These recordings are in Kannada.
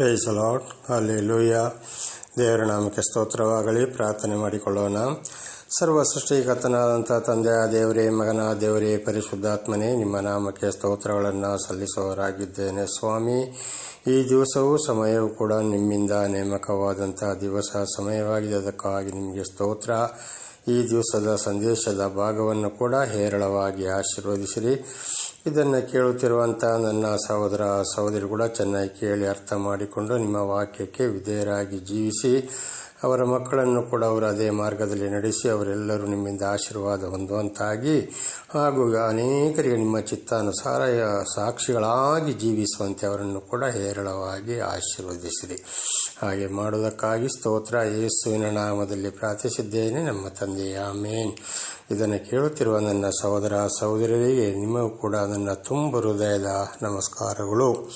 ಪ್ರೈಸ್ ಅಲಾಟ್ ಅಲ್ಲಿ ಲೂಯ ದೇವರ ನಾಮಕ್ಕೆ ಸ್ತೋತ್ರವಾಗಲಿ. ಪ್ರಾರ್ಥನೆ ಮಾಡಿಕೊಳ್ಳೋಣ. ಸರ್ವ ಸೃಷ್ಟಿಕರ್ತನಾದಂಥ ತಂದೆಯ ದೇವರೇ, ಮಗನ, ದೇವರೇ, ಪರಿಶುದ್ಧಾತ್ಮನೇ, ನಿಮ್ಮ ನಾಮಕ್ಕೆ ಸ್ತೋತ್ರಗಳನ್ನು ಸಲ್ಲಿಸುವವರಾಗಿದ್ದೇನೆ. ಸ್ವಾಮಿ, ಈ ದಿವಸವೂ ಸಮಯವೂ ಕೂಡ ನಿಮ್ಮಿಂದ ನೇಮಕವಾದಂಥ ದಿವಸ ಸಮಯವಾಗಿದೆ. ಅದಕ್ಕಾಗಿ ನಿಮಗೆ ಸ್ತೋತ್ರ. ಈ ದಿವಸದ ಸಂದೇಶದ ಭಾಗವನ್ನು ಕೂಡ ಹೇರಳವಾಗಿ ಆಶೀರ್ವದಿಸಿರಿ. ಇದನ್ನು ಕೇಳುತ್ತಿರುವಂಥ ನನ್ನ ಸಹೋದರ ಸಹೋದರಿ ಕೂಡ ಚೆನ್ನಾಗಿ ಕೇಳಿ ಅರ್ಥ ಮಾಡಿಕೊಂಡು ನಿಮ್ಮ ವಾಕ್ಯಕ್ಕೆ ವಿಧೇಯರಾಗಿ ಜೀವಿಸಿ ಅವರ ಮಕ್ಕಳನ್ನು ಕೂಡ ಅವರು ಅದೇ ಮಾರ್ಗದಲ್ಲಿ ನಡೆಸಿ ಅವರೆಲ್ಲರೂ ನಿಮ್ಮಿಂದ ಆಶೀರ್ವಾದ ಹೊಂದುವಂತಾಗಿ ಹಾಗೂ ಅನೇಕರಿಗೆ ನಿಮ್ಮ ಚಿತ್ತಾನುಸಾರ ಸಾಕ್ಷಿಗಳಾಗಿ ಜೀವಿಸುವಂತೆ ಅವರನ್ನು ಕೂಡ ಹೇರಳವಾಗಿ ಆಶೀರ್ವದಿಸಿರಿ. ಹಾಗೆ ಮಾಡುವುದಕ್ಕಾಗಿ ಸ್ತೋತ್ರ. ಯೇಸುವಿನ ನಾಮದಲ್ಲಿ ಪ್ರಾರ್ಥಿಸಿದ್ದೇನೆ ನಮ್ಮ ತಂದೆಯ ಆಮೇನ್. ಇದನ್ನು ಕೇಳುತ್ತಿರುವ ನನ್ನ ಸಹೋದರ ಸಹೋದರರಿಗೆ ನಿಮಗೂ ಕೂಡ ನನ್ನ ತುಂಬ ಹೃದಯದ ನಮಸ್ಕಾರಗಳು.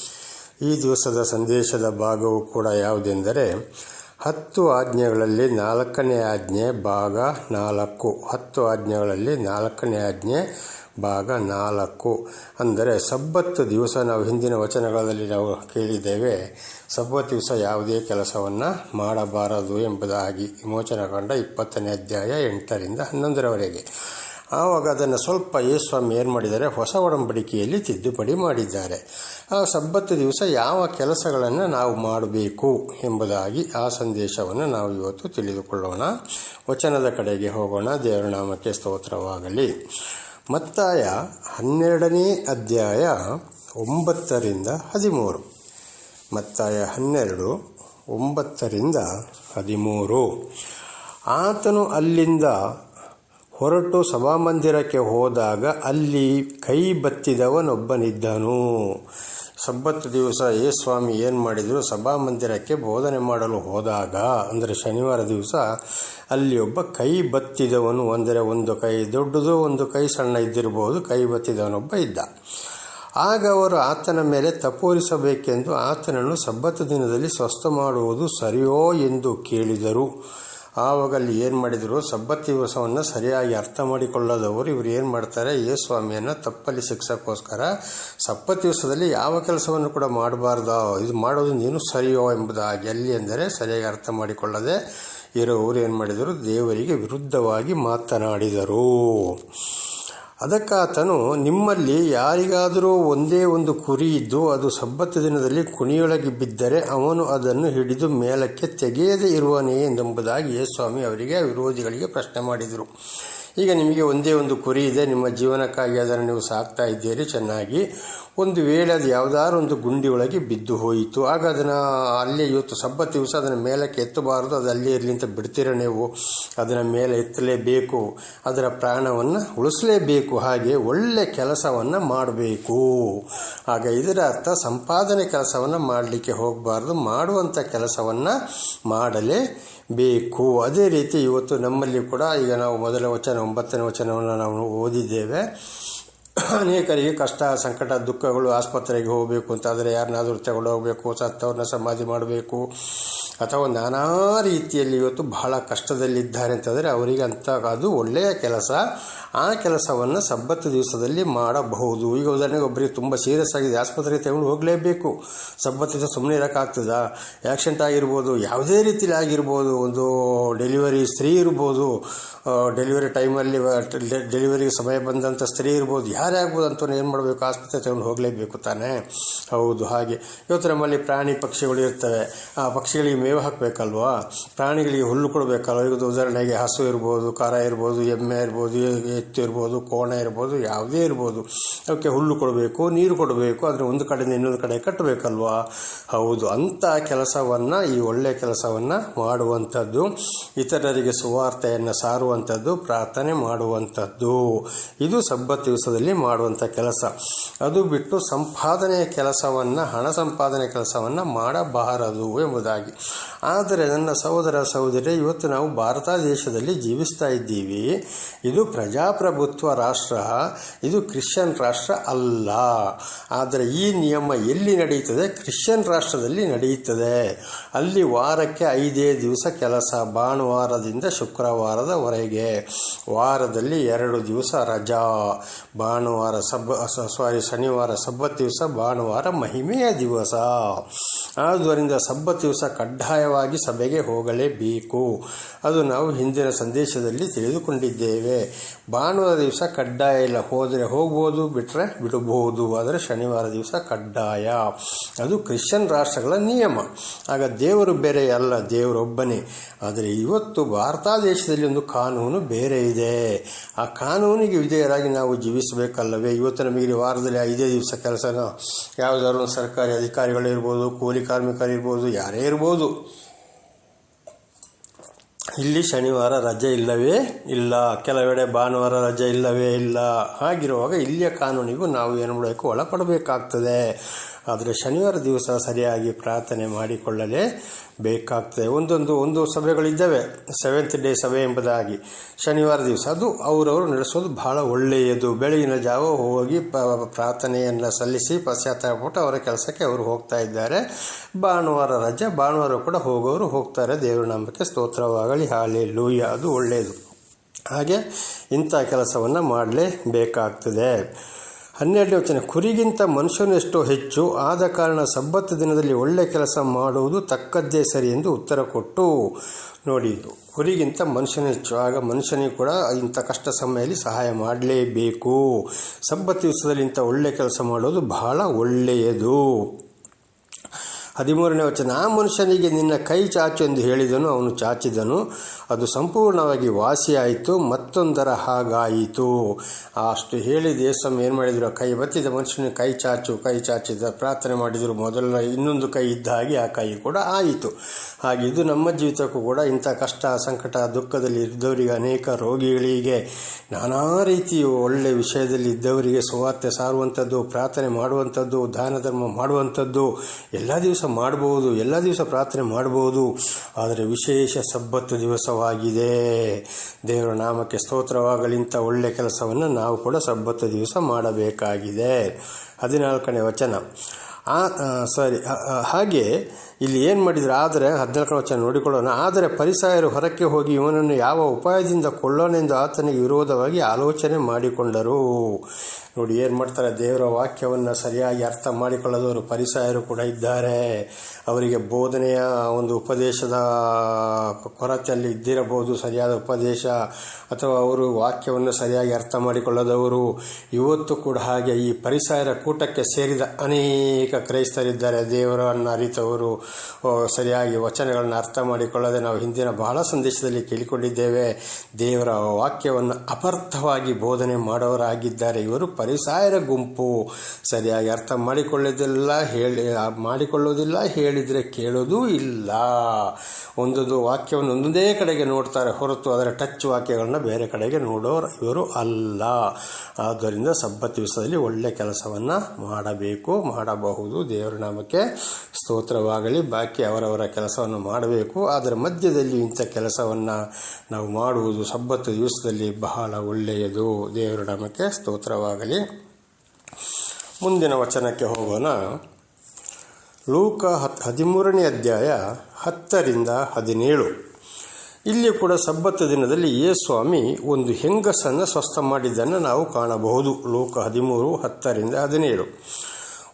ಈ ದಿವಸದ ಸಂದೇಶದ ಭಾಗವು ಕೂಡ ಯಾವುದೆಂದರೆ ಹತ್ತು ಆಜ್ಞೆಗಳಲ್ಲಿ ನಾಲ್ಕನೇ ಆಜ್ಞೆ ಭಾಗ ನಾಲ್ಕು. ಹತ್ತು ಆಜ್ಞೆಗಳಲ್ಲಿ ನಾಲ್ಕನೇ ಆಜ್ಞೆ ಭಾಗ ನಾಲ್ಕು. ಅಂದರೆ ಸಬ್ಬತ್ತು ದಿವಸ ನಾವು ಹಿಂದಿನ ವಚನಗಳಲ್ಲಿ ನಾವು ಕೇಳಿದ್ದೇವೆ, ಸಬ್ಬತ್ತು ದಿವಸ ಯಾವುದೇ ಕೆಲಸವನ್ನು ಮಾಡಬಾರದು ಎಂಬುದಾಗಿ. ವಿಮೋಚನ ಕಂಡ ಇಪ್ಪತ್ತನೇ ಅಧ್ಯಾಯ ಎಂಟರಿಂದ ಹನ್ನೊಂದರವರೆಗೆ. ಆವಾಗ ಅದನ್ನು ಸ್ವಲ್ಪ ಯೇಸ್ವಾಮಿ ಏನು ಮಾಡಿದ್ದಾರೆ? ಹೊಸ ಒಡಂಬಡಿಕೆಯಲ್ಲಿ ತಿದ್ದುಪಡಿ ಮಾಡಿದ್ದಾರೆ. ಆ ಸಬ್ಬತ್ತು ದಿವಸ ಯಾವ ಕೆಲಸಗಳನ್ನು ನಾವು ಮಾಡಬೇಕು ಎಂಬುದಾಗಿ ಆ ಸಂದೇಶವನ್ನು ನಾವು ಇವತ್ತು ತಿಳಿದುಕೊಳ್ಳೋಣ. ವಚನದ ಕಡೆಗೆ ಹೋಗೋಣ. ದೇವರ ನಾಮಕ್ಕೆ ಸ್ತೋತ್ರವಾಗಲಿ. ಮತ್ತಾಯ ಹನ್ನೆರಡನೇ ಅಧ್ಯಾಯ ಒಂಬತ್ತರಿಂದ ಹದಿಮೂರು. ಮತ್ತಾಯ ಹನ್ನೆರಡು, ಒಂಬತ್ತರಿಂದ ಹದಿಮೂರು. ಆತನು ಅಲ್ಲಿಂದ ಹೊರಟು ಸಭಾಮಂದಿರಕ್ಕೆ ಹೋದಾಗ ಅಲ್ಲಿ ಕೈ ಬತ್ತಿದವನೊಬ್ಬನಿದ್ದನು. ಸಬ್ಬತ್ತು ದಿವಸ ಏ ಸ್ವಾಮಿ ಏನು ಮಾಡಿದರು? ಸಭಾಮಂದಿರಕ್ಕೆ ಬೋಧನೆ ಮಾಡಲು ಹೋದಾಗ, ಅಂದರೆ ಶನಿವಾರ ದಿವಸ, ಅಲ್ಲಿ ಒಬ್ಬ ಕೈ ಬತ್ತಿದವನು, ಅಂದರೆ ಒಂದು ಕೈ ದೊಡ್ಡದು, ಒಂದು ಕೈ ಸಣ್ಣ ಇದ್ದಿರಬಹುದು ಕೈ ಬತ್ತಿದವನೊಬ್ಬ ಇದ್ದ. ಆಗ ಅವರು ಆತನ ಮೇಲೆ ತಪೋರಿಸಬೇಕೆಂದು ಆತನನ್ನು ಸಬ್ಬತ್ತು ದಿನದಲ್ಲಿ ಸ್ವಸ್ಥ ಮಾಡುವುದು ಸರಿಯೋ ಎಂದು ಕೇಳಿದರು. ಆವಾಗ ಅಲ್ಲಿ ಏನು ಮಾಡಿದರು? ಸಬ್ಬತ್ತಿ ದಿವಸವನ್ನು ಸರಿಯಾಗಿ ಅರ್ಥ ಮಾಡಿಕೊಳ್ಳದವರು ಇವರು ಏನು ಮಾಡ್ತಾರೆ? ಯೇ ಸ್ವಾಮಿಯನ್ನು ತಪ್ಪಲ್ಲಿ ಶಿಕ್ಷಕ್ಕೋಸ್ಕರ ಸಬ್ಬತ್ತಿ ದಿವಸದಲ್ಲಿ ಯಾವ ಕೆಲಸವನ್ನು ಕೂಡ ಮಾಡಬಾರ್ದೋ, ಇದು ಮಾಡೋದು ನೀನು ಸರಿಯೋ ಎಂಬುದಾಗಿ ಎಲ್ಲಿ ಅಂದರೆ ಸರಿಯಾಗಿ ಅರ್ಥ ಮಾಡಿಕೊಳ್ಳದೆ ಇರೋವರು ಏನು ಮಾಡಿದರು? ದೇವರಿಗೆ ವಿರುದ್ಧವಾಗಿ ಮಾತನಾಡಿದರು. ಅದಕ್ಕಾತನು ನಿಮ್ಮಲ್ಲಿ ಯಾರಿಗಾದರೂ ಒಂದೇ ಒಂದು ಕುರಿ ಇದ್ದು ಅದು ಸಬ್ಬತ್ತು ದಿನದಲ್ಲಿ ಕುಣಿಯೊಳಗೆ ಬಿದ್ದರೆ ಅವನು ಅದನ್ನು ಹಿಡಿದು ಮೇಲಕ್ಕೆ ತೆಗೆಯದೇ ಇರುವನೇ ಎಂಬುದಾಗಿ ಸ್ವಾಮಿ ಅವರಿಗೆ ವಿರೋಧಿಗಳಿಗೆ ಪ್ರಶ್ನೆ ಮಾಡಿದರು. ಈಗ ನಿಮಗೆ ಒಂದೇ ಒಂದು ಕುರಿ ಇದೆ, ನಿಮ್ಮ ಜೀವನಕ್ಕಾಗಿ ಅದನ್ನು ನೀವು ಸಾಕ್ತಾ ಇದ್ದೀರಿ, ಚೆನ್ನಾಗಿ ಒಂದು ವೇಳೆ ಅದು ಯಾವುದಾದ್ರು ಒಂದು ಗುಂಡಿ ಒಳಗೆ ಬಿದ್ದು ಹೋಯಿತು. ಆಗ ಅದನ್ನು ಅಲ್ಲೇ ಇವತ್ತು ಸಬ್ಬತ್ತು ದಿವಸ ಅದನ್ನು ಮೇಲಕ್ಕೆ ಎತ್ತಬಾರದು, ಅದು ಅಲ್ಲೇ ಇರಲಿ ಅಂತ ಬಿಡ್ತೀರ ನೀವು? ಅದನ್ನು ಮೇಲೆ ಎತ್ತಲೇಬೇಕು, ಅದರ ಪ್ರಾಣವನ್ನು ಉಳಿಸಲೇಬೇಕು, ಹಾಗೆ ಒಳ್ಳೆ ಕೆಲಸವನ್ನು ಮಾಡಬೇಕು. ಆಗ ಇದರ ಅರ್ಥ ಸಂಪಾದನೆ ಕೆಲಸವನ್ನು ಮಾಡಲಿಕ್ಕೆ ಹೋಗಬಾರ್ದು ಮಾಡುವಂಥ ಕೆಲಸವನ್ನು ಮಾಡಲೇ ಬೇಕು ಅದೇ ರೀತಿ ಇವತ್ತು ನಮ್ಮಲ್ಲಿ ಕೂಡ ಈಗ ನಾವು ಮೊದಲ ವಚನ, ಒಂಬತ್ತನೇ ವಚನವನ್ನು ನಾವು ಓದಿದ್ದೇವೆ. ಅನೇಕರಿಗೆ ಕಷ್ಟ, ಸಂಕಟ, ದುಃಖಗಳು ಆಸ್ಪತ್ರೆಗೆ ಹೋಗಬೇಕು ಅಂತಾದರೆ ಯಾರನ್ನಾದರೂ ತಗೊಂಡು ಹೋಗಬೇಕು, ಸತ್ತವ್ರನ್ನ ಸಮಾಧಿ ಮಾಡಬೇಕು, ಅಥವಾ ನಾನಾ ರೀತಿಯಲ್ಲಿ ಇವತ್ತು ಬಹಳ ಕಷ್ಟದಲ್ಲಿದ್ದಾರೆ ಅಂತಂದರೆ ಅವರಿಗೆ ಅಂತ ಅದು ಒಳ್ಳೆಯ ಕೆಲಸ ಆ ಕೆಲಸವನ್ನು ಸಬ್ಬತ್ತು ದಿವಸದಲ್ಲಿ ಮಾಡಬಹುದು. ಈಗ ಉದಾಹರಣೆಗೆ ಒಬ್ಬರಿಗೆ ತುಂಬ ಸೀರಿಯಸ್ ಆಗಿದೆ, ಆಸ್ಪತ್ರೆಗೆ ತಗೊಂಡು ಹೋಗಲೇಬೇಕು. ಸಬ್ಬತ್ತು ದಿವಸ ಸುಮ್ಮನೆ ಇರೋಕ್ಕಾಗ್ತದಾ ಆ್ಯಕ್ಸಿಡೆಂಟ್ ಆಗಿರ್ಬೋದು, ಯಾವುದೇ ರೀತಿಯಲ್ಲಿ ಆಗಿರ್ಬೋದು, ಒಂದು ಡೆಲಿವರಿ ಸ್ತ್ರೀ ಇರ್ಬೋದು ಡೆಲಿವರಿ ಟೈಮಲ್ಲಿ ಡೆಲಿವರಿಗೆ ಸಮಯ ಬಂದಂಥ ಸ್ತ್ರೀ ಇರ್ಬೋದು, ಯಾರೇ ಆಗ್ಬೋದು ಅಂತ ಏನು ಮಾಡಬೇಕು? ಆಸ್ಪತ್ರೆ ತಗೊಂಡು ಹೋಗಲೇಬೇಕು ತಾನೇ? ಹೌದು, ಹಾಗೆ. ಇವತ್ತು ನಮ್ಮಲ್ಲಿ ಪ್ರಾಣಿ ಪಕ್ಷಿಗಳು ಇರ್ತವೆ. ಆ ಪಕ್ಷಿಗಳಿಗೆ ಮೇವು ಹಾಕಬೇಕಲ್ವಾ? ಪ್ರಾಣಿಗಳಿಗೆ ಹುಲ್ಲು ಕೊಡಬೇಕಲ್ವ? ಇವತ್ತು ಉದಾಹರಣೆಗೆ ಹಸು ಇರ್ಬೋದು, ಕರ ಇರ್ಬೋದು, ಎಮ್ಮೆ ಇರ್ಬೋದು ಎತ್ತು ಇರ್ಬೋದು, ಕೋಣ ಇರ್ಬೋದು, ಯಾವುದೇ ಇರ್ಬೋದು. ಅವಕ್ಕೆ ಹುಲ್ಲು ಕೊಡಬೇಕು, ನೀರು ಕೊಡಬೇಕು ಅದನ್ನು ಒಂದು ಕಡೆಯಿಂದ ಇನ್ನೊಂದು ಕಡೆ ಕಟ್ಟಬೇಕಲ್ವಾ? ಹೌದು ಅಂಥ ಕೆಲಸವನ್ನು, ಈ ಒಳ್ಳೆಯ ಕೆಲಸವನ್ನು ಮಾಡುವಂಥದ್ದು, ಇತರರಿಗೆ ಸುವಾರ್ತೆಯನ್ನು ಸಾರುವಂಥದ್ದು, ಪ್ರಾರ್ಥನೆ ಮಾಡುವಂಥದ್ದು. ಇದು ಸಬ್ಬತ್ ದಿವಸದಲ್ಲಿ ಮಾಡುವಂಥ ಕೆಲಸ. ಅದು ಬಿಟ್ಟು ಸಂಪಾದನೆಯ ಕೆಲಸವನ್ನು, ಹಣ ಸಂಪಾದನೆ ಕೆಲಸವನ್ನು ಮಾಡಬಾರದು ಎಂಬುದಾಗಿ. ಆದರೆ ನನ್ನ ಸಹೋದರ ಸಹೋದರಿ ಇವತ್ತು ನಾವು ಭಾರತ ದೇಶದಲ್ಲಿ ಜೀವಿಸ್ತಾ ಇದ್ದೀವಿ. ಇದು ಪ್ರಜಾ ಪ್ರಜಾಪ್ರಭುತ್ವ ರಾಷ್ಟ್ರ, ಇದು ಕ್ರಿಶ್ಚಿಯನ್ ರಾಷ್ಟ್ರ ಅಲ್ಲ. ಆದರೆ ಈ ನಿಯಮ ಎಲ್ಲಿ ನಡೆಯುತ್ತದೆ? ಕ್ರಿಶ್ಚಿಯನ್ ರಾಷ್ಟ್ರದಲ್ಲಿ ನಡೆಯುತ್ತದೆ. ಅಲ್ಲಿ ವಾರಕ್ಕೆ ಐದೇ ದಿವಸ ಕೆಲಸ, ಭಾನುವಾರದಿಂದ ಶುಕ್ರವಾರದವರೆಗೆ. ವಾರದಲ್ಲಿ ಎರಡು ದಿವಸ ರಜಾ, ಭಾನುವಾರ ಸಬ್ಬ ಸಾರಿ ಶನಿವಾರ ಸಬ್ಬತ್ ದಿವಸ, ಭಾನುವಾರ ಮಹಿಮೆಯ ದಿವಸ. ಆದ್ದರಿಂದ ಸಬ್ಬತ್ ದಿವಸ ಕಡ್ಡಾಯವಾಗಿ ಸಭೆಗೆ ಹೋಗಲೇಬೇಕು. ಅದು ನಾವು ಹಿಂದಿನ ಸಂದೇಶದಲ್ಲಿ ತಿಳಿದುಕೊಂಡಿದ್ದೇವೆ. ಭಾನುವಾರ ದಿವಸ ಕಡ್ಡಾಯ ಇಲ್ಲ. ಹೋದರೆ ಹೋಗ್ಬೋದು ಬಿಟ್ಟರೆ ಬಿಡಬಹುದು. ಆದರೆ ಶನಿವಾರ ದಿವಸ ಕಡ್ಡಾಯ. ಅದು ಕ್ರಿಶ್ಚಿಯನ್ ರಾಷ್ಟ್ರಗಳ ನಿಯಮ. ಆಗ ದೇವರು ಬೇರೆ ಅಲ್ಲ, ದೇವರೊಬ್ಬನೇ. ಆದರೆ ಇವತ್ತು ಭಾರತ ದೇಶದಲ್ಲಿ ಒಂದು ಕಾನೂನು ಬೇರೆ ಇದೆ. ಆ ಕಾನೂನಿಗೆ ವಿಧೇಯರಾಗಿ ನಾವು ಜೀವಿಸಬೇಕಲ್ಲವೇ? ಇವತ್ತು ನಮಗೆ ವಾರದಲ್ಲಿ ಐದೇ ದಿವಸ ಕೆಲಸನ? ಯಾವುದಾದ್ರು ಸರ್ಕಾರಿ ಅಧಿಕಾರಿಗಳಿರ್ಬೋದು ಕೂಲಿ ಕಾರ್ಮಿಕರಿರ್ಬೋದು ಯಾರೇ ಇರ್ಬೋದು. ಇಲ್ಲಿ ಶನಿವಾರ ರಜೆ ಇಲ್ಲವೇ ಇಲ್ಲ. ಕೆಲವೆಡೆ ಭಾನುವಾರ ರಜೆ ಇಲ್ಲವೇ ಇಲ್ಲ. ಹಾಗಿರುವಾಗ ಇಲ್ಲಿಯ ಕಾನೂನಿಗೂ ನಾವು ಏನು ಮಾಡಬೇಕು? ಒಳಪಡಬೇಕಾಗ್ತದೆ. ಆದರೆ ಶನಿವಾರ ದಿವಸ ಸರಿಯಾಗಿ ಪ್ರಾರ್ಥನೆ ಮಾಡಿಕೊಳ್ಳಲೇ ಬೇಕಾಗ್ತದೆ. ಒಂದೊಂದು, ಒಂದು ಸಭೆಗಳಿದ್ದಾವೆ ಸೆವೆಂತ್ ಡೇ ಸಭೆ ಎಂಬುದಾಗಿ. ಶನಿವಾರ ದಿವಸ ಅದು ಅವರವರು ನಡೆಸೋದು ಬಹಳ ಒಳ್ಳೆಯದು. ಬೆಳಗಿನ ಜಾವ ಹೋಗಿ ಪ್ರಾರ್ಥನೆಯನ್ನು ಸಲ್ಲಿಸಿ ಪಶ್ಚಾತ್ತಾಪಟ್ಟು ಅವರ ಕೆಲಸಕ್ಕೆ ಅವರು ಹೋಗ್ತಾ ಇದ್ದಾರೆ. ಭಾನುವಾರ ರಜೆ, ಭಾನುವಾರ ಕೂಡ ಹೋಗೋರು ಹೋಗ್ತಾರೆ. ದೇವರ ನಾಮಕ್ಕೆ ಸ್ತೋತ್ರವಾಗಲಿ. ಹಾಲೆ ಲೂಯ ಅದು ಒಳ್ಳೆಯದು. ಹಾಗೆ ಇಂಥ ಕೆಲಸವನ್ನು ಮಾಡಲೇಬೇಕಾಗ್ತದೆ ಹನ್ನೆರಡನೇ ವಚನ, ಕುರಿಗಿಂತ ಮನುಷ್ಯನು ಎಷ್ಟೋ ಹೆಚ್ಚು, ಆದ ಕಾರಣ ಸಬ್ಬತ್ತು ದಿನದಲ್ಲಿ ಒಳ್ಳೆ ಕೆಲಸ ಮಾಡುವುದು ತಕ್ಕದ್ದೇ ಸರಿ ಎಂದು ಉತ್ತರ ಕೊಟ್ಟು ನೋಡಿ, ಕುರಿಗಿಂತ ಮನುಷ್ಯನ ಹೆಚ್ಚು, ಆಗ ಮನುಷ್ಯನಿಗೆ ಕೂಡ ಇಂಥ ಕಷ್ಟ ಸಮಯದಲ್ಲಿ ಸಹಾಯ ಮಾಡಲೇಬೇಕು. ಸಬ್ಬತ್ತು ದಿವಸದಲ್ಲಿ ಇಂಥ ಒಳ್ಳೆ ಕೆಲಸ ಮಾಡೋದು ಬಹಳ ಒಳ್ಳೆಯದು. ಹದಿಮೂರನೇ ವಚನ, ಆ ಮನುಷ್ಯನಿಗೆ ನಿನ್ನ ಕೈ ಚಾಚು ಎಂದು ಹೇಳಿದನು, ಅವನು ಚಾಚಿದನು. ಅದು ಸಂಪೂರ್ಣವಾಗಿ ವಾಸಿಯಾಯಿತು, ಮತ್ತೊಂದರ ಹಾಗಾಯಿತು. ಅಷ್ಟು ಹೇಳಿ ದೇವಸ್ವಾಮಿ ಏನು ಮಾಡಿದರು? ಕೈ ಬತ್ತಿದ ಮನುಷ್ಯನ ಕೈ ಚಾಚು, ಕೈ ಚಾಚಿದ ಪ್ರಾರ್ಥನೆ ಮಾಡಿದರು. ಮೊದಲನೇ ಇನ್ನೊಂದು ಕೈ ಇದ್ದ ಹಾಗೆ ಆ ಕೈ ಕೂಡ ಆಯಿತು. ಹಾಗೆ ಇದು ನಮ್ಮ ಜೀವಿತಕ್ಕೂ ಕೂಡ ಇಂಥ ಕಷ್ಟ, ಸಂಕಟ, ದುಃಖದಲ್ಲಿ ಇದ್ದವರಿಗೆ, ಅನೇಕ ರೋಗಿಗಳಿಗೆ, ನಾನಾ ರೀತಿಯ ಒಳ್ಳೆ ವಿಷಯದಲ್ಲಿ ಇದ್ದವರಿಗೆ ಸುವಾರ್ತೆ ಸಾರುವಂಥದ್ದು, ಪ್ರಾರ್ಥನೆ ಮಾಡುವಂಥದ್ದು, ದಾನ ಧರ್ಮ ಮಾಡುವಂಥದ್ದು, ಎಲ್ಲ ದಿವಸ ಮಾಡಬಹುದು, ಎಲ್ಲ ದಿವಸ ಪ್ರಾರ್ಥನೆ ಮಾಡಬಹುದು. ಆದರೆ ವಿಶೇಷ ಸಬ್ಬತ್ತು ದಿವಸವಾಗಿದೆ ದೇವರ ನಾಮಕ್ಕೆ ಸ್ತೋತ್ರವಾಗಲಿಂತ ಒಳ್ಳೆಯ ಒಳ್ಳೆ ಕೆಲಸವನ್ನು ನಾವು ಕೂಡ ಸಬ್ಬತ್ತು ದಿವಸ ಮಾಡಬೇಕಾಗಿದೆ. ಹದಿನಾಲ್ಕನೇ ವಚನ. ಆ ಸಾರಿ ಹಾಗೆ ಇಲ್ಲಿ ಏನು ಮಾಡಿದ್ರು? ಆದರೆ ಹದಿನಾಲ್ಕನೇ ವಚನ ನೋಡಿಕೊಳ್ಳೋಣ. ಆದರೆ ಪರಿಸಾಯರು ಹೊರಕ್ಕೆ ಹೋಗಿ ಇವನನ್ನು ಯಾವ ಉಪಾಯದಿಂದ ಕೊಳ್ಳೋನೆಂದು ಆತನಿಗೆ ವಿರೋಧವಾಗಿ ಆಲೋಚನೆ ಮಾಡಿಕೊಂಡರು. ನೋಡಿ, ಏನು ಮಾಡ್ತಾರೆ? ದೇವರ ವಾಕ್ಯವನ್ನು ಸರಿಯಾಗಿ ಅರ್ಥ ಮಾಡಿಕೊಳ್ಳದವರು ಪರಿಸಾಯರು ಕೂಡ ಇದ್ದಾರೆ. ಅವರಿಗೆ ಬೋಧನೆಯ ಒಂದು ಉಪದೇಶದ ಕೊರತೆಯಲ್ಲಿ ಇದ್ದಿರಬಹುದು, ಸರಿಯಾದ ಉಪದೇಶ, ಅಥವಾ ಅವರು ವಾಕ್ಯವನ್ನು ಸರಿಯಾಗಿ ಅರ್ಥ ಮಾಡಿಕೊಳ್ಳದವರು. ಇವತ್ತು ಕೂಡ ಹಾಗೆ ಈ ಪರಿಸಾಯರ ಕೂಟಕ್ಕೆ ಸೇರಿದ ಅನೇಕ ಕ್ರೈಸ್ತರಿದ್ದಾರೆ. ದೇವರನ್ನು ಅರಿತವರು ಸರಿಯಾಗಿ ವಚನಗಳನ್ನು ಅರ್ಥ ಮಾಡಿಕೊಳ್ಳದೆ ನಾವು ಹಿಂದಿನ ಬಹಳ ಸಂದೇಶದಲ್ಲಿ ಕೇಳಿಕೊಂಡಿದ್ದೇವೆ. ದೇವರ ವಾಕ್ಯವನ್ನು ಅಪರ್ಥವಾಗಿ ಬೋಧನೆ ಮಾಡೋರಾಗಿದ್ದಾರೆ. ಇವರು ಪರಿಸಾಯರ ಗುಂಪು. ಸರಿಯಾಗಿ ಅರ್ಥ ಮಾಡಿಕೊಳ್ಳೋದಿಲ್ಲ ಹೇಳಿ ಮಾಡಿಕೊಳ್ಳೋದಿಲ್ಲ ಹೇಳಿದರೆ ಕೇಳೋದೂ ಇಲ್ಲ. ಒಂದೊಂದು ವಾಕ್ಯವನ್ನು ಒಂದೊಂದೇ ಕಡೆಗೆ ನೋಡ್ತಾರೆ ಹೊರತು ಅದರ ಟಚ್ ವಾಕ್ಯಗಳನ್ನ ಬೇರೆ ಕಡೆಗೆ ನೋಡೋರು ಇವರು ಅಲ್ಲ. ಆದ್ದರಿಂದ ಸಬ್ಬತ್ ದಿವಸದಲ್ಲಿ ಒಳ್ಳೆ ಕೆಲಸವನ್ನು ಮಾಡಬೇಕು, ಮಾಡಬಹುದು. ದೇವರ ನಾಮಕ್ಕೆ ಸ್ತೋತ್ರವಾಗಲಿ. ಬಾಕಿ ಅವರವರ ಕೆಲಸವನ್ನು ಮಾಡಬೇಕು. ಅದರ ಮಧ್ಯದಲ್ಲಿ ಇಂಥ ಕೆಲಸವನ್ನು ನಾವು ಮಾಡುವುದು ಸಬ್ಬತ್ತು ದಿವಸದಲ್ಲಿ ಬಹಳ ಒಳ್ಳೆಯದು. ದೇವರ ನಾಮಕ್ಕೆ ಸ್ತೋತ್ರವಾಗಲಿ. ಮುಂದಿನ ವಚನಕ್ಕೆ ಹೋಗೋಣ. ಲೂಕ ಹತ್, ಹದಿಮೂರನೇ ಅಧ್ಯಾಯ ಹತ್ತರಿಂದ ಹದಿನೇಳು. ಇಲ್ಲಿ ಕೂಡ ಸಬ್ಬತ್ತ ದಿನದಲ್ಲಿ ಯೇಸ್ವಾಮಿ ಒಂದು ಹೆಂಗಸನ್ನು ಸ್ವಸ್ಥ ಮಾಡಿದ್ದನ್ನು ನಾವು ಕಾಣಬಹುದು. ಲೋಕ ಹದಿಮೂರು ಹತ್ತರಿಂದ ಹದಿನೇಳು.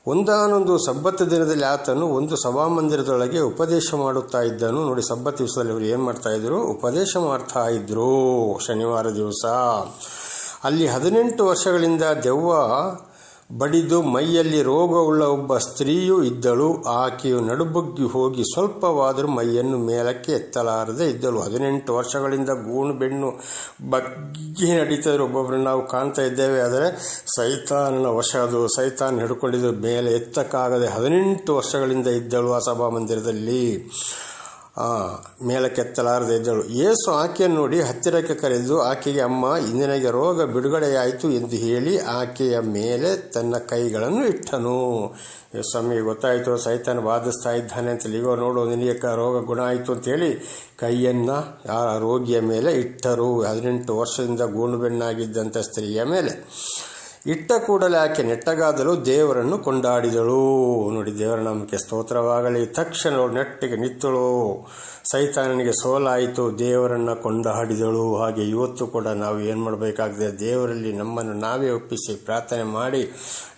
ಒಂದಾನೊಂದು ಸಬ್ಬತ್ತು ದಿನದಲ್ಲಿ ಆತನು ಒಂದು ಸಭಾಮಂದಿರದೊಳಗೆ ಉಪದೇಶ ಮಾಡುತ್ತಾ ಇದ್ದನು. ನೋಡಿ, ಸಬ್ಬತ್ ದಿವಸದಲ್ಲಿ ಅವರು ಏನು ಮಾಡ್ತಾ ಇದ್ರು? ಉಪದೇಶ ಮಾಡ್ತಾ ಇದ್ರು ಶನಿವಾರ ದಿವಸ. ಅಲ್ಲಿ ಹದಿನೆಂಟು ವರ್ಷಗಳಿಂದ ದೆವ್ವ ಬಡಿದು ಮೈಯಲ್ಲಿ ರೋಗವುಳ್ಳ ಒಬ್ಬ ಸ್ತ್ರೀಯು ಇದ್ದಳು. ಆಕೆಯು ನಡುಬಗ್ಗಿ ಹೋಗಿ ಸ್ವಲ್ಪವಾದರೂ ಮೈಯನ್ನು ಮೇಲಕ್ಕೆ ಎತ್ತಲಾರದೆ ಇದ್ದಳು. ಹದಿನೆಂಟು ವರ್ಷಗಳಿಂದ ಗೂಣು ಬೆಣ್ಣು ಬಗ್ಗಿ ನಡೀತಿದ್ರು ಒಬ್ಬೊಬ್ಬರನ್ನ ನಾವು ಕಾಣ್ತಾ ಇದ್ದೇವೆ. ಆದರೆ ಸೈತಾನನ ವಶ ಅದು. ಸೈತಾನ್ ಹಿಡ್ಕೊಂಡಿದ್ದು ಮೇಲೆ ಎತ್ತಕ್ಕಾಗದೆ ಹದಿನೆಂಟು ವರ್ಷಗಳಿಂದ ಇದ್ದಳು ಆ ಸಭಾಮಂದಿರದಲ್ಲಿ. ಆ, ಮೇಲಕ್ಕೆತ್ತಲಾರದೆ ಇದ್ದಳು ಯೇಸು ಆಕೆಯನ್ನು ನೋಡಿ ಹತ್ತಿರಕ್ಕೆ ಕರೆದು, ಆಕೆಗೆ ಅಮ್ಮ ಇಂದಿನಗೆ ರೋಗ ಬಿಡುಗಡೆಯಾಯಿತು ಎಂದು ಹೇಳಿ ಆಕೆಯ ಮೇಲೆ ತನ್ನ ಕೈಗಳನ್ನು ಇಟ್ಟನು. ಸ್ವಾಮಿಗೆ ಗೊತ್ತಾಯಿತು, ಸೈತಾನ ಬಾಧಿಸ್ತಾ ಇದ್ದಾನೆ ಅಂತ ಲೀಗೋ ನೋಡು, ನಿನಗೆ ರೋಗ ಗುಣ ಆಯಿತು ಅಂತೇಳಿ ಕೈಯನ್ನು ಆ ರೋಗಿಯ ಮೇಲೆ ಇಟ್ಟರು. ಹದಿನೆಂಟು ವರ್ಷದಿಂದ ಗೂಂಡು ಬೆಣ್ಣಾಗಿದ್ದಂಥ ಸ್ತ್ರೀಯ ಮೇಲೆ. ಇಟ್ಟ ಕೂಡಲೇ ಆಕೆ ನೆಟ್ಟಗಾದಲು ದೇವರನ್ನು ಕೊಂಡಾಡಿದಳು. ನೋಡಿ ದೇವರ ನಮಗೆ ಸ್ತೋತ್ರವಾಗಲಿ. ತಕ್ಷಣ ನೆಟ್ಟಿಗೆ ನಿತ್ತಳು ಸೈತಾನನಿಗೆ ಸೋಲಾಯಿತು, ದೇವರನ್ನು ಕೊಂಡಾಡಿದಳು. ಹಾಗೆ ಇವತ್ತು ಕೂಡ ನಾವು ಏನು ಮಾಡಬೇಕಾಗಿದೆ ದೇವರಲ್ಲಿ ನಮ್ಮನ್ನು ನಾವೇ ಒಪ್ಪಿಸಿ ಪ್ರಾರ್ಥನೆ ಮಾಡಿ,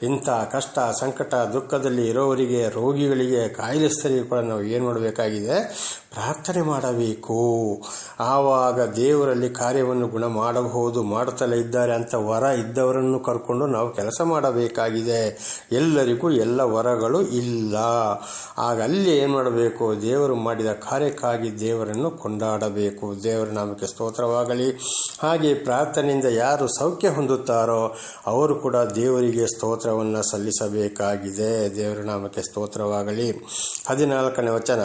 ಇಂಥ ಕಷ್ಟ, ಸಂಕಟ, ದುಃಖದಲ್ಲಿ ಇರೋವರಿಗೆ, ರೋಗಿಗಳಿಗೆ, ಕಾಯಿಲೆಸ್ಥರಿಗೆ ಕೂಡ ನಾವು ಏನು ಮಾಡಬೇಕಾಗಿದೆ? ಪ್ರಾರ್ಥನೆ ಮಾಡಬೇಕು. ಆವಾಗ ದೇವರಲ್ಲಿ ಕಾರ್ಯವನ್ನು ಗುಣ ಮಾಡಬಹುದು, ಮಾಡುತ್ತಲೇ ಇದ್ದಾರೆ ಅಂತ ವರ ಇದ್ದವರನ್ನು ಕರ್ಕೊಂಡು ನಾವು ಕೆಲಸ ಮಾಡಬೇಕಾಗಿದೆ. ಎಲ್ಲರಿಗೂ ಎಲ್ಲ ವರಗಳು ಇಲ್ಲ. ಆಗ ಅಲ್ಲಿ ಏನು ಮಾಡಬೇಕು? ದೇವರು ಮಾಡಿದ ಕಾರ್ಯಕ್ಕಾಗಿ ದೇವರನ್ನು ಕೊಂಡಾಡಬೇಕು. ದೇವರ ನಾಮಕ್ಕೆ ಸ್ತೋತ್ರವಾಗಲಿ. ಹಾಗೆ ಪ್ರಾರ್ಥನೆಯಿಂದ ಯಾರು ಸೌಖ್ಯ ಹೊಂದುತ್ತಾರೋ ಅವರು ಕೂಡ ದೇವರಿಗೆ ಸ್ತೋತ್ರವನ್ನು ಸಲ್ಲಿಸಬೇಕಾಗಿದೆ. ದೇವರ ನಾಮಕ್ಕೆ ಸ್ತೋತ್ರವಾಗಲಿ. ಹದಿನಾಲ್ಕನೇ ವಚನ.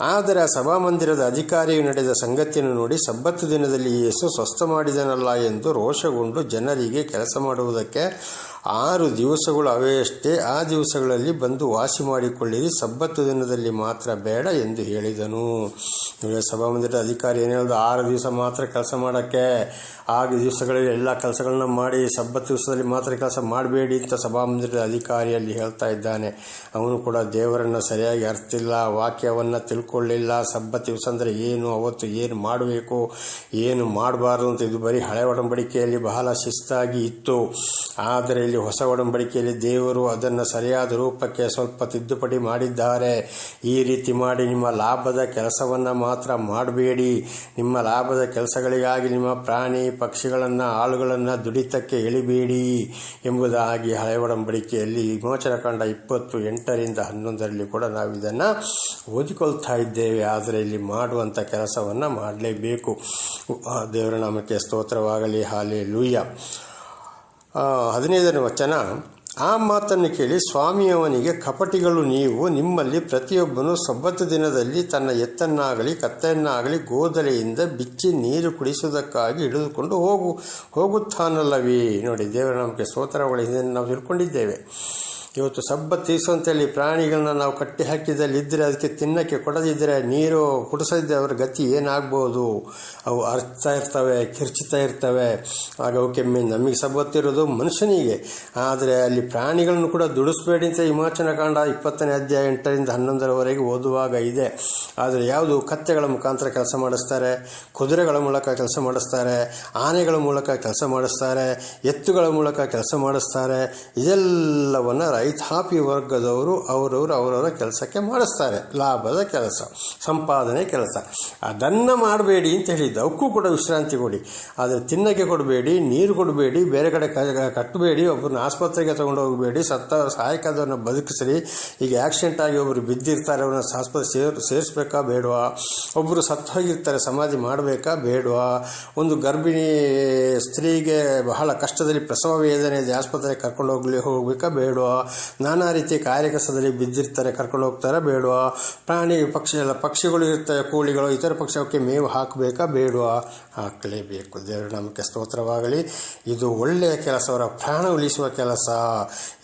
ಆದರೆ ಸಭಾಮಂದಿರದ ಅಧಿಕಾರಿಯು ನಡೆದ ಸಂಗತಿಯನ್ನು ನೋಡಿ ಸಬ್ಬತ್ತು ದಿನದಲ್ಲಿ ಯೇಸು ಸ್ವಸ್ಥ ಮಾಡಿದನಲ್ಲ ಎಂದು ರೋಷಗೊಂಡು ಜನರಿಗೆ ಕೆಲಸ ಮಾಡುವುದಕ್ಕೆ ಆರು ದಿವಸಗಳು ಅವೆಯಷ್ಟೇ ಆ ದಿವಸಗಳಲ್ಲಿ ಬಂದು ವಾಸಿ ಮಾಡಿಕೊಳ್ಳಿರಿ. ಸಬ್ಬತ್ತು ದಿನದಲ್ಲಿ ಮಾತ್ರ ಬೇಡ ಎಂದು ಹೇಳಿದನು. ಸಭಾ ಸಭಾಮಂದಿರದ ಅಧಿಕಾರಿ ಏನು ಹೇಳೋದು? ಆರು ದಿವಸ ಮಾತ್ರ ಕೆಲಸ ಮಾಡೋಕ್ಕೆ. ಆರು ದಿವಸಗಳಲ್ಲಿ ಎಲ್ಲ ಕೆಲಸಗಳನ್ನ ಮಾಡಿ, ಸಬ್ಬತ್ತು ದಿವಸದಲ್ಲಿ ಮಾತ್ರ ಕೆಲಸ ಮಾಡಬೇಡಿ ಅಂತ ಸಭಾಮಂದಿರದ ಅಧಿಕಾರಿಯಲ್ಲಿ ಹೇಳ್ತಾ ಇದ್ದಾನೆ. ಅವನು ಕೂಡ ದೇವರನ್ನು ಸರಿಯಾಗಿ ಅರ್ಥಿಲ್ಲ ವಾಕ್ಯವನ್ನು ತಿಳ್ಕೊಳ್ಳಿಲ್ಲ. ಸಬ್ಬತ್ತು ದಿವಸ ಅಂದರೆ ಏನು, ಅವತ್ತು ಏನು ಮಾಡಬೇಕು, ಏನು ಮಾಡಬಾರ್ದು ಅಂತ ಇದು ಬರೀ ಹಳೆ ಒಡಂಬಡಿಕೆಯಲ್ಲಿ ಬಹಳ ಶಿಸ್ತಾಗಿ ಇತ್ತು. ಆದರೆ ಇಲ್ಲಿ ಹೊಸ ಒಡಂಬಡಿಕೆಯಲ್ಲಿ ದೇವರು ಅದನ್ನು ಸರಿಯಾದ ರೂಪಕ್ಕೆ ಸ್ವಲ್ಪ ತಿದ್ದುಪಡಿ ಮಾಡಿದ್ದಾರೆ. ಈ ರೀತಿ ಮಾಡಿ ನಿಮ್ಮ ಲಾಭದ ಕೆಲಸವನ್ನು ಮಾತ್ರ ಮಾಡಬೇಡಿ. ನಿಮ್ಮ ಲಾಭದ ಕೆಲಸಗಳಿಗಾಗಿ ನಿಮ್ಮ ಪ್ರಾಣಿ, ಪಕ್ಷಿಗಳನ್ನು, ಆಳುಗಳನ್ನು ದುಡಿತಕ್ಕೆ ಎಳಿಬೇಡಿ ಎಂಬುದಾಗಿ ಹಳೆ ಒಡಂಬಡಿಕೆಯಲ್ಲಿ ವಿಮೋಚನ ಕಂಡ ಇಪ್ಪತ್ತು ಎಂಟರಿಂದ ಹನ್ನೊಂದರಲ್ಲಿ ಕೂಡ ನಾವು ಇದನ್ನು ಓದಿಕೊಳ್ತಾ ಇದ್ದೇವೆ. ಆದರೆ ಇಲ್ಲಿ ಮಾಡುವಂಥ ಕೆಲಸವನ್ನು ಮಾಡಲೇಬೇಕು. ದೇವರ ನಾಮಕ್ಕೆ ಸ್ತೋತ್ರವಾಗಲಿ. ಹಾಲೆ ಲೂಯ್ಯ ಹದಿನೈದನೇ ವಚನ, ಆ ಮಾತನ್ನು ಕೇಳಿ ಸ್ವಾಮಿಯವನಿಗೆ, ಕಪಟಿಗಳು ನೀವು ನಿಮ್ಮಲ್ಲಿ ಪ್ರತಿಯೊಬ್ಬನು ಸಬ್ಬತ್ತು ದಿನದಲ್ಲಿ ತನ್ನ ಎತ್ತನ್ನಾಗಲಿ ಕತ್ತೆಯನ್ನಾಗಲಿ ಗೋದಲೆಯಿಂದ ಬಿಚ್ಚಿ ನೀರು ಕುಡಿಸುವುದಕ್ಕಾಗಿ ಹಿಡಿದುಕೊಂಡು ಹೋಗು, ಹೋಗುತ್ತಾನಲ್ಲವೇ? ನೋಡಿ, ದೇವರ ನಮಗೆ ಸ್ತೋತ್ರಗಳು ಇದನ್ನು ನಾವು ತಿಳ್ಕೊಂಡಿದ್ದೇವೆ. ಇವತ್ತು ಸಬ್ಬ ತೀಸುವಂತೇಳಿ ಪ್ರಾಣಿಗಳನ್ನ ನಾವು ಕಟ್ಟಿ ಹಾಕಿದಲ್ಲಿ ಇದ್ದರೆ ಅದಕ್ಕೆ ತಿನ್ನಕ್ಕೆ ಕೊಡದಿದ್ದರೆ ನೀರು ಕುಡಿಸದಿದ್ದರೆ ಅವರ ಗತಿ ಏನಾಗ್ಬೋದು? ಅವು ಅರ್ಚ್ತಾ ಇರ್ತವೆ ಕಿರ್ಚುತ್ತಾ ಇರ್ತವೆ. ಆಗ ಅವಕ್ಕೆ ನಮಗೆ ಸಬ್ಬತ್ತಿರೋದು ಮನುಷ್ಯನಿಗೆ. ಆದರೆ ಅಲ್ಲಿ ಪ್ರಾಣಿಗಳನ್ನು ಕೂಡ ದುಡಿಸ್ಬೇಡಿ ಅಂತ ಹಿಮಾಚಲ ಕಾಂಡ ಇಪ್ಪತ್ತನೇ ಅಧ್ಯಾಯ ಎಂಟರಿಂದ ಹನ್ನೊಂದರವರೆಗೆ ಓದುವಾಗ ಇದೆ. ಆದರೆ ಯಾವುದು ಕತ್ತೆಗಳ ಮುಖಾಂತರ ಕೆಲಸ ಮಾಡಿಸ್ತಾರೆ, ಕುದುರೆಗಳ ಮೂಲಕ ಕೆಲಸ ಮಾಡಿಸ್ತಾರೆ, ಆನೆಗಳ ಮೂಲಕ ಕೆಲಸ ಮಾಡಿಸ್ತಾರೆ, ಎತ್ತುಗಳ ಮೂಲಕ ಕೆಲಸ ಮಾಡಿಸ್ತಾರೆ, ಇದೆಲ್ಲವನ್ನು ರೈತಾಪಿ ವರ್ಗದವರು ಅವರವರು ಅವರವರ ಕೆಲಸಕ್ಕೆ ಮಾಡಿಸ್ತಾರೆ. ಲಾಭದ ಕೆಲಸ, ಸಂಪಾದನೆ ಕೆಲಸ. ಅದನ್ನು ಮಾಡಬೇಡಿ ಅಂತ ಹೇಳಿದ್ದು ಅವಕ್ಕೂ ಕೂಡ ವಿಶ್ರಾಂತಿ ಕೊಡಿ. ಆದರೆ ತಿನ್ನಕ್ಕೆ ಕೊಡಬೇಡಿ, ನೀರು ಕೊಡಬೇಡಿ, ಬೇರೆ ಕಡೆ ಕಟ್ಟಬೇಡಿ ಒಬ್ಬರನ್ನ ಆಸ್ಪತ್ರೆಗೆ ತಗೊಂಡು ಹೋಗಬೇಡಿ, ಸತ್ತ ಸಹಾಯಕದವ್ರನ್ನ ಬದುಕಿಸ್ರಿ. ಈಗ ಆಕ್ಸಿಡೆಂಟ್ ಆಗಿ ಒಬ್ಬರು ಬಿದ್ದಿರ್ತಾರೆ, ಅವ್ರನ್ನ ಆಸ್ಪತ್ರೆ ಸೇರ್, ಸೇರಿಸ್ಬೇಕಾ ಬೇಡವಾ? ಒಬ್ಬರು ಸತ್ತು ಹೋಗಿರ್ತಾರೆ, ಸಮಾಧಿ ಮಾಡಬೇಕಾ ಬೇಡವಾ? ಒಂದು ಗರ್ಭಿಣಿ ಸ್ತ್ರೀಗೆ ಬಹಳ ಕಷ್ಟದಲ್ಲಿ ಪ್ರಸವ ವೇದನೆ ಇದೆ, ಆಸ್ಪತ್ರೆಗೆ ಕರ್ಕೊಂಡು ಹೋಗ್ಲಿ, ಹೋಗಬೇಕಾ ಬೇಡವಾ? ನಾನಾ ರೀತಿಯ ಕಾರ್ಯಕಸದಲ್ಲಿ ಬಿದ್ದಿರ್ತಾರೆ, ಕರ್ಕೊಂಡು ಹೋಗ್ತಾರೆ, ಬೇಡವಾ. ಪ್ರಾಣಿ ಪಕ್ಷಿ ಎಲ್ಲ ಪಕ್ಷಿಗಳು ಇರ್ತವೆ ಕೋಳಿಗಳು, ಇತರ ಪಕ್ಷಕ್ಕೆ ಮೇವು ಹಾಕಬೇಕಾ, ಬೇಡವಾ? ಹಾಕಲೇಬೇಕು. ದೇವರ ನಮಗೆ ಸ್ತೋತ್ರವಾಗಲಿ. ಇದು ಒಳ್ಳೆಯ ಕೆಲಸ, ಅವರ ಪ್ರಾಣ ಉಳಿಸುವ ಕೆಲಸ.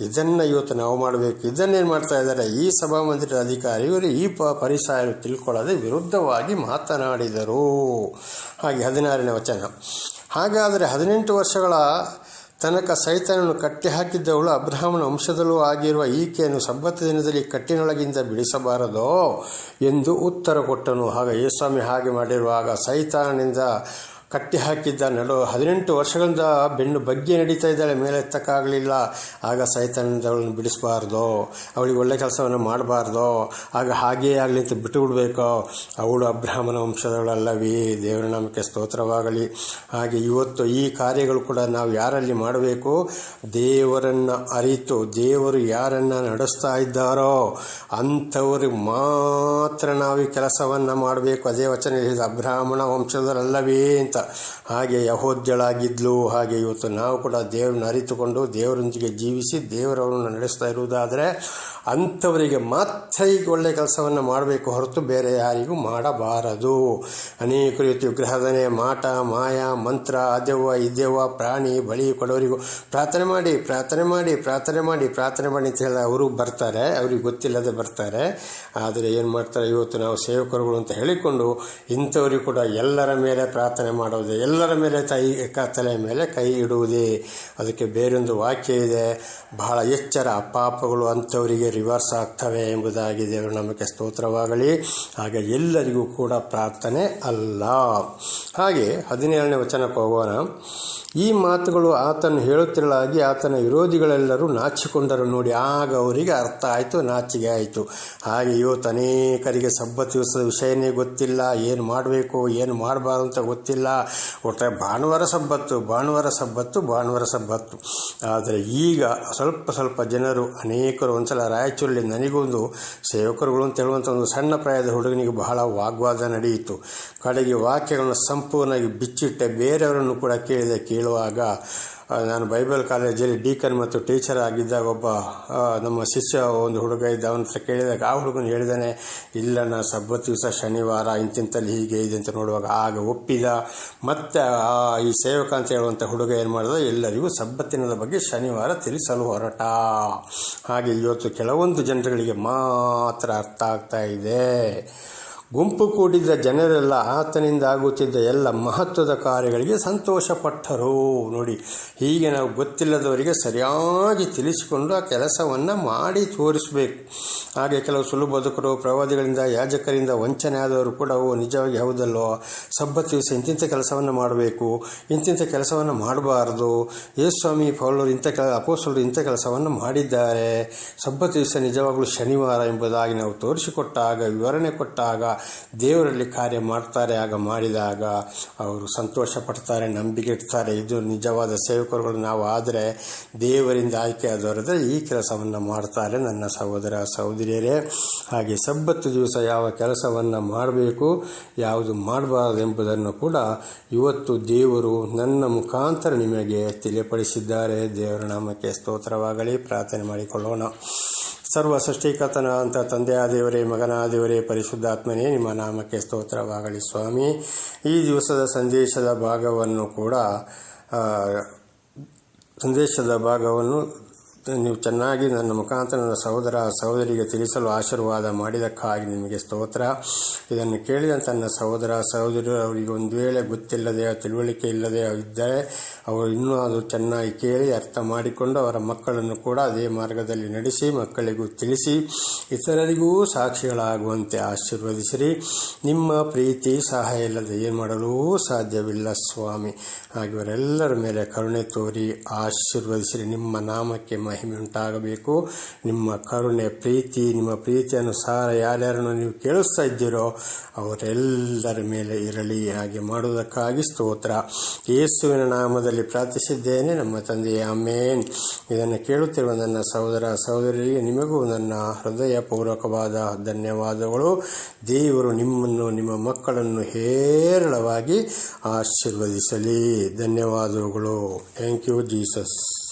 ಇದನ್ನು ಇವತ್ತು ನಾವು ಮಾಡಬೇಕು. ಇದನ್ನೇನು ಮಾಡ್ತಾ ಇದ್ದಾರೆ? ಈ ಸಭಾಮಂದಿರದ ಅಧಿಕಾರಿ ಇವರು ಈ ಪ ಪರಿಸರ ತಿಳ್ಕೊಳ್ಳದೆ ವಿರುದ್ಧವಾಗಿ ಮಾತನಾಡಿದರು. ಹಾಗೆ ಹದಿನಾರನೇ ವಚನ. ಹಾಗಾದರೆ ಹದಿನೆಂಟು ವರ್ಷಗಳ ತನಕ ಸೈತನನ್ನು ಕಟ್ಟಿ ಹಾಕಿದ್ದವಳು ಅಬ್ರಹಾಮನ ವಂಶದಲ್ಲೂ ಆಗಿರುವ ಈಕೆಯನ್ನು ಸಬ್ಬತ್ತ ದಿನದಲ್ಲಿ ಕಟ್ಟಿನೊಳಗಿಂದ ಬಿಡಿಸಬಾರದೋ ಎಂದು ಉತ್ತರ ಕೊಟ್ಟನು. ಆಗ ಯೇಸ್ವಾಮಿ ಹಾಗೆ ಮಾಡಿರುವಾಗ ಸೈತಾನನಿಂದ ಕಟ್ಟಿ ಹಾಕಿದ್ದ ನಡು ಹದಿನೆಂಟು ವರ್ಷಗಳಿಂದ ಬೆನ್ನು ಬಗ್ಗೆ ನಡೀತಾ ಇದ್ದಾಳೆ, ಮೇಲೆ ಎತ್ತಕ್ಕಾಗಲಿಲ್ಲ. ಆಗ ಸೈತಾನದಿಂದ ಅವಳನ್ನು ಬಿಡಿಸಬಾರ್ದು. ಅವಳಿಗೆ ಒಳ್ಳೆ ಕೆಲಸವನ್ನು ಮಾಡಬಾರ್ದು. ಆಗ ಹಾಗೆಯೇ ಆಗಲಿ ಅಂತ ಬಿಟ್ಟು ಬಿಡಬೇಕು ಅವಳು ಅಬ್ರಾಹ್ಮಣ ವಂಶದವಳಲ್ಲವೇ. ದೇವರ ನಾಮಕ್ಕೆ ಸ್ತೋತ್ರವಾಗಲಿ. ಹಾಗೆ ಇವತ್ತು ಈ ಕಾರ್ಯಗಳು ಕೂಡ ನಾವು ಯಾರಲ್ಲಿ ಮಾಡಬೇಕು? ದೇವರನ್ನು ಅರಿತು, ದೇವರು ಯಾರನ್ನು ನಡೆಸ್ತಾ ಇದ್ದಾರೋ ಅಂಥವ್ರಿಗೆ ಮಾತ್ರ ನಾವು ಈ ಕೆಲಸವನ್ನು ಮಾಡಬೇಕು. ಅದೇ ವಚನ ಹೇಳಿದ ಅಬ್ರಾಹ್ಮಣ ವಂಶದವರಲ್ಲವೇ ಅಂತ. ಹಾಗೆ ಯಹೋದ್ಯಳಾಗಿದ್ಲು, ಹಾಗೆ ಇವತ್ತು ನಾವು ಕೂಡ ದೇವರನ್ನ ಅರಿತುಕೊಂಡು ದೇವರೊಂದಿಗೆ ಜೀವಿಸಿ ದೇವರವರನ್ನು ನಡೆಸ್ತಾ ಇರುವುದಾದರೆ ಅಂಥವರಿಗೆ ಮಾತ್ರ ಈಗ ಒಳ್ಳೆಯ ಕೆಲಸವನ್ನು ಮಾಡಬೇಕು ಹೊರತು ಬೇರೆ ಯಾರಿಗೂ ಮಾಡಬಾರದು. ಅನೇಕ ರೀತಿ ವಿಗ್ರಹದನೆ ಮಾಟ, ಮಾಯ, ಮಂತ್ರ ಅದೆವ್ವ ಇದೆವ್ವ ಪ್ರಾಣಿ ಬಳಿ ಕೊಡೋರಿಗೂ ಪ್ರಾರ್ಥನೆ ಮಾಡಿ ಪ್ರಾರ್ಥನೆ ಮಾಡಿ ಪ್ರಾರ್ಥನೆ ಮಾಡಿ ಪ್ರಾರ್ಥನೆ ಮಾಡಿ ಅಂತ ಹೇಳಿ ಅವರು ಬರ್ತಾರೆ. ಅವ್ರಿಗೆ ಗೊತ್ತಿಲ್ಲದೆ ಬರ್ತಾರೆ. ಆದರೆ ಏನು ಮಾಡ್ತಾರೆ? ಇವತ್ತು ನಾವು ಸೇವಕರುಗಳು ಅಂತ ಹೇಳಿಕೊಂಡು ಇಂಥವ್ರಿಗೆ ಕೂಡ ಎಲ್ಲರ ಮೇಲೆ ಪ್ರಾರ್ಥನೆ ಮಾಡೋದು, ಎಲ್ಲರ ಮೇಲೆ ತಾಯಿ ತಲೆ ಮೇಲೆ ಕೈ ಇಡುವುದೇ. ಅದಕ್ಕೆ ಬೇರೊಂದು ವಾಕ್ಯ ಇದೆ. ಬಹಳ ಎಚ್ಚರ ಪಾಪಗಳು ಅಂಥವರಿಗೆ ರಿವರ್ಸ್ ಆಗ್ತವೆ ಎಂಬುದಾಗಿ ದೇವರು ನಮಗೆ ಸ್ತೋತ್ರವಾಗಲಿ. ಹಾಗೆ ಎಲ್ಲರಿಗೂ ಕೂಡ ಪ್ರಾರ್ಥನೆ ಅಲ್ಲ. ಹಾಗೆ ಹದಿನೇಳನೇ ವಚನಕ್ಕೆ ಹೋಗೋಣ ಈ ಮಾತುಗಳು ಆತನು ಹೇಳುತ್ತಿರಲಾಗಿ ಆತನ ವಿರೋಧಿಗಳೆಲ್ಲರೂ ನಾಚಿಕೊಂಡರು ನೋಡಿ. ಆಗ ಅವರಿಗೆ ಅರ್ಥ ಆಯಿತು ನಾಚಿಗೆ ಆಯಿತು. ಹಾಗೆ ಇವತ್ತು ಅನೇಕರಿಗೆ ಸಬ್ಬತ್ ದಿವಸದ ವಿಷಯನೇ ಗೊತ್ತಿಲ್ಲ. ಏನು ಮಾಡಬೇಕು, ಏನು ಮಾಡಬಾರ್ದು ಅಂತ ಗೊತ್ತಿಲ್ಲ. ಒಟ್ಟರೆ ಭಾನುವಾರ ಸಬ್ಬತ್ತು ಭಾನುವಾರ ಸಬ್ಬತ್ತು ಭಾನುವಾರ ಸಬ್ಬತ್ತು. ಆದರೆ ಈಗ ಸ್ವಲ್ಪ ಸ್ವಲ್ಪ ಜನರು, ಅನೇಕರು ಒಂದ್ಸಲ ರಾಯಚೂರಲ್ಲಿ ನನಗೊಂದು ಸೇವಕರುಗಳು ಅಂತ ಹೇಳುವಂಥ ಒಂದು ಸಣ್ಣ ಪ್ರಾಯದ ಹುಡುಗನಿಗೆ ಬಹಳ ವಾಗ್ವಾದ ನಡೆಯಿತು. ಕಡೆಗೆ ವಾಕ್ಯಗಳನ್ನು ಸಂಪೂರ್ಣವಾಗಿ ಬಿಚ್ಚಿಟ್ಟೆ, ಬೇರೆಯವರನ್ನು ಕೂಡ ಕೇಳಿದೆ. ಕೇಳುವಾಗ ನಾನು ಬೈಬಲ್ ಕಾಲೇಜಲ್ಲಿ ಡೀಕನ್ ಮತ್ತು ಟೀಚರ್ ಆಗಿದ್ದಾಗ ಒಬ್ಬ ನಮ್ಮ ಶಿಷ್ಯ, ಒಂದು ಹುಡುಗ ಇದ್ದ, ಅವನ ಹತ್ರ ಕೇಳಿದಾಗ ಆ ಹುಡುಗನ ಹೇಳಿದಾನೆ, ಇಲ್ಲ ನಾನು ಸಬ್ಬತ್ ದಿವಸ ಶನಿವಾರ ಇಂತಿಂತಲ್ಲಿ ಹೀಗೆ ಇದೆ ಅಂತ ನೋಡುವಾಗ ಆಗ ಒಪ್ಪಿದ. ಮತ್ತೆ ಈ ಸೇವಕ ಅಂತ ಹೇಳುವಂಥ ಹುಡುಗ ಏನು ಮಾಡಿದ, ಎಲ್ಲರಿಗೂ ಸಬ್ಬತ್ತಿನದ ಬಗ್ಗೆ ಶನಿವಾರ ತಿಳಿಸಲು ಹೊರಟ. ಹಾಗೆ ಇವತ್ತು ಕೆಲವೊಂದು ಜನರುಗಳಿಗೆ ಮಾತ್ರ ಅರ್ಥ ಆಗ್ತಾ ಇದೆ. ಗುಂಪು ಕೂಡಿದ್ದ ಜನರೆಲ್ಲ ಆತನಿಂದ ಆಗುತ್ತಿದ್ದ ಎಲ್ಲ ಮಹತ್ವದ ಕಾರ್ಯಗಳಿಗೆ ಸಂತೋಷಪಟ್ಟರು. ನೋಡಿ, ಹೀಗೆ ನಾವು ಗೊತ್ತಿಲ್ಲದವರಿಗೆ ಸರಿಯಾಗಿ ತಿಳಿಸಿಕೊಂಡು ಆ ಕೆಲಸವನ್ನು ಮಾಡಿ ತೋರಿಸಬೇಕು. ಹಾಗೆ ಕೆಲವು ಸುಲಭ ಬದುಕರು ಪ್ರವಾದಿಗಳಿಂದ ಯಾಜಕರಿಂದ ವಂಚನೆ ಆದವರು ಕೂಡ ಅವು ನಿಜವಾಗಿ ಹೌದಲ್ಲೋ? ಸಬ್ಬತ್ ದಿವಸ ಇಂತಿಂಥ ಕೆಲಸವನ್ನು ಮಾಡಬೇಕು. ಇಂತಿಂಥ ಕೆಲಸವನ್ನು ಮಾಡಬಾರ್ದು. ಯೇಸ್ವಾಮಿ ಪೌಲರು ಇಂಥ ಕೆಲ ಅಪೋಸರು ಇಂಥ ಕೆಲಸವನ್ನು ಮಾಡಿದ್ದಾರೆ. ಸಬ್ಬತ್ ದಿವಸ ನಿಜವಾಗಲೂ ಶನಿವಾರ ಎಂಬುದಾಗಿ ನಾವು ತೋರಿಸಿಕೊಟ್ಟಾಗ, ವಿವರಣೆ ಕೊಟ್ಟಾಗ ದೇವರಲ್ಲಿ ಕಾರ್ಯ ಮಾಡ್ತಾರೆ, ಆಗ ಮಾಡಿದಾಗ ಅವರು ಸಂತೋಷ ಪಡ್ತಾರೆ ನಂಬಿಕೆ ಇಡ್ತಾರೆ. ಇದು ನಿಜವಾದ ಸೇವಕರುಗಳು ನಾವು ಆದರೆ ದೇವರಿಂದ ಆಯ್ಕೆ ಆದವರಾದರೆ ಈ ಕೆಲಸವನ್ನು ಮಾಡ್ತಾರೆ ನನ್ನ ಸಹೋದರ ಸಹೋದರಿಯರೇ. ಹಾಗೆ ಸಬ್ಬತ್ತು ದಿವಸ ಯಾವ ಕೆಲಸವನ್ನು ಮಾಡಬೇಕು, ಯಾವುದು ಮಾಡಬಾರದು ಎಂಬುದನ್ನು ಕೂಡ ಇವತ್ತು ದೇವರು ನನ್ನ ಮುಖಾಂತರ ನಿಮಗೆ ತಿಳಿಯಪಡಿಸಿದ್ದಾರೆ. ದೇವರ ನಾಮಕ್ಕೆ ಸ್ತೋತ್ರವಾಗಲಿ. ಪ್ರಾರ್ಥನೆ ಮಾಡಿಕೊಳ್ಳೋಣ. ಸರ್ವ ಸೃಷ್ಟಿಕರ್ತನ ಅಂತ ತಂದೆಯ ದೇವರೇ ಮಗನ ದೇವರೇ ಪರಿಶುದ್ಧಾತ್ಮನೇ ನಿಮ್ಮ ನಾಮಕ್ಕೆ ಸ್ತೋತ್ರವಾಗಲಿ ಸ್ವಾಮಿ. ಈ ದಿವಸದ ಸಂದೇಶದ ಭಾಗವನ್ನು ಕೂಡ ಸಂದೇಶದ ಭಾಗವನ್ನು ನೀವು ಚೆನ್ನಾಗಿ ನನ್ನ ಮುಖಾಂತರ ನನ್ನ ಸಹೋದರ ಸಹೋದರಿಗೆ ತಿಳಿಸಲು ಆಶೀರ್ವಾದ ಮಾಡಿದಕ್ಕಾಗಿ ನಿಮಗೆ ಸ್ತೋತ್ರ. ಇದನ್ನು ಕೇಳಿದ ನನ್ನ ಸಹೋದರ ಸಹೋದರಿ ಅವರಿಗೆ ಒಂದು ವೇಳೆ ಗೊತ್ತಿಲ್ಲದೆ, ತಿಳುವಳಿಕೆ ಇಲ್ಲದೆ ಇದ್ದರೆ ಅವರು ಇನ್ನೂ ಅದು ಚೆನ್ನಾಗಿ ಕೇಳಿ ಅರ್ಥ ಮಾಡಿಕೊಂಡು ಅವರ ಮಕ್ಕಳನ್ನು ಕೂಡ ಅದೇ ಮಾರ್ಗದಲ್ಲಿ ನಡೆಸಿ, ಮಕ್ಕಳಿಗೂ ತಿಳಿಸಿ, ಇತರರಿಗೂ ಸಾಕ್ಷಿಗಳಾಗುವಂತೆ ಆಶೀರ್ವದಿಸಿರಿ. ನಿಮ್ಮ ಪ್ರೀತಿ ಸಹಾಯ ಇಲ್ಲದೆ ಏನು ಮಾಡಲು ಸಾಧ್ಯವಿಲ್ಲ ಸ್ವಾಮಿ. ಹಾಗೆ ಇವರೆಲ್ಲರ ಮೇಲೆ ಕರುಣೆ ತೋರಿ ಆಶೀರ್ವದಿಸಿರಿ. ನಿಮ್ಮ ನಾಮಕ್ಕೆ ಮಹಿಮೆ ಉಂಟಾಗಬೇಕು. ನಿಮ್ಮ ಕರುಣೆ, ಪ್ರೀತಿ, ನಿಮ್ಮ ಪ್ರೀತಿ ಅನುಸಾರ ಯಾರ್ಯಾರನ್ನು ನೀವು ಕೇಳಿಸ್ತಾ ಇದ್ದೀರೋ ಅವರೆಲ್ಲರ ಮೇಲೆ ಇರಲಿ, ಹಾಗೆ ಮಾಡುವುದಕ್ಕಾಗಿ ಸ್ತೋತ್ರ. ಯೇಸುವಿನ ನಾಮದಲ್ಲಿ ಪ್ರಾರ್ಥಿಸಿದ್ದೇನೆ, ನಮ್ಮ ತಂದೆಯ ಅಮೇನ್ ಇದನ್ನು ಕೇಳುತ್ತಿರುವ ನನ್ನ ಸಹೋದರ ಸಹೋದರಿಗೆ ನಿಮಗೂ ನನ್ನ ಹೃದಯಪೂರ್ವಕವಾದ ಧನ್ಯವಾದಗಳು. ದೇವರು ನಿಮ್ಮನ್ನು, ನಿಮ್ಮ ಮಕ್ಕಳನ್ನು ಹೇರಳವಾಗಿ ಆಶೀರ್ವದಿಸಲಿ. ಧನ್ಯವಾದಗಳು. Thank you Jesus